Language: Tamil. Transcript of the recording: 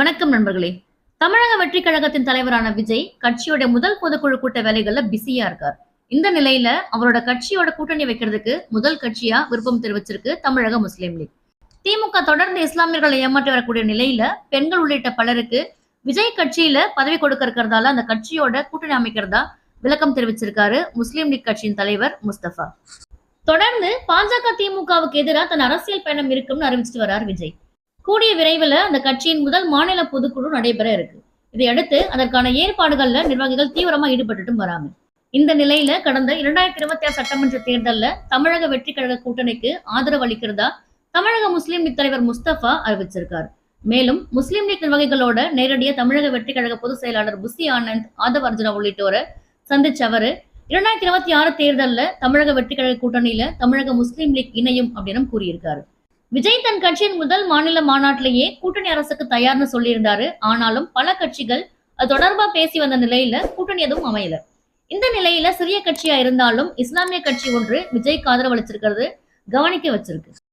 வணக்கம் நண்பர்களே. தமிழக வெற்றி கழகத்தின் தலைவரான விஜய் கட்சியோட முதல் பொதுக்குழு கூட்ட வேலைகள்ல பிஸியா இருக்கார். இந்த நிலையில அவரோட கட்சியோட கூட்டணி வைக்கிறதுக்கு முதல் கட்சியா விருப்பம் தெரிவிச்சிருக்கு தமிழக முஸ்லீம் லீக். திமுக தொடர்ந்து இஸ்லாமியர்களை ஏமாற்றி வரக்கூடிய நிலையில பெண்கள் உள்ளிட்ட பலருக்கு விஜய் கட்சியில பதவி கொடுக்க இருக்கிறதால அந்த கட்சியோட கூட்டணி அமைக்கிறதா விளக்கம் தெரிவிச்சிருக்காரு முஸ்லீம் லீக் கட்சியின் தலைவர் முஸ்தபா. தொடர்ந்து பாஜக திமுகவுக்கு எதிராக தன் அரசியல் பயணம் இருக்கும்னு அறிவிச்சிட்டு வர்றார் விஜய். கூடிய விரைவில் அந்த கட்சியின் முதல் மாநில பொதுக்குழு நடைபெற இருக்கு. இதையடுத்து அதற்கான ஏற்பாடுகள்ல நிர்வாகிகள் தீவிரமா ஈடுபட்டுட்டும் வராங்க. இந்த நிலையில கடந்த இரண்டாயிரத்தி இருபத்தி ஆறு சட்டமன்ற தேர்தலில் தமிழக வெற்றி கழக கூட்டணிக்கு ஆதரவு அளிக்கிறதா தமிழக முஸ்லீம் லீக் தலைவர் முஸ்தபா அறிவிச்சிருக்கார். மேலும் முஸ்லீம் லீக் நிர்வாகிகளோட நேரடியாக தமிழக வெற்றி கழக பொதுச் செயலாளர் புசி ஆனந்த் ஆதவ் அர்ஜுனா உள்ளிட்டோரை சந்திச்ச அவரு இரண்டாயிரத்தி இருபத்தி ஆறு தேர்தல்ல தமிழக வெற்றி கழக கூட்டணியில தமிழக முஸ்லீம் லீக் இணையும் அப்படின்னு கூறியிருக்காரு. விஜய் தன் கட்சியின் முதல் மாநில மாநாட்டிலேயே கூட்டணி அரசுக்கு தயார்னு சொல்லியிருந்தாரு. ஆனாலும் பல கட்சிகள் அது தொடர்பா பேசி வந்த நிலையில கூட்டணி எதுவும் அமையல. இந்த நிலையில சிறிய கட்சியா இருந்தாலும் இஸ்லாமிய கட்சி ஒன்று விஜய்க்கு ஆதரவு அளிச்சிருக்கிறது கவனிக்க வச்சிருக்கு.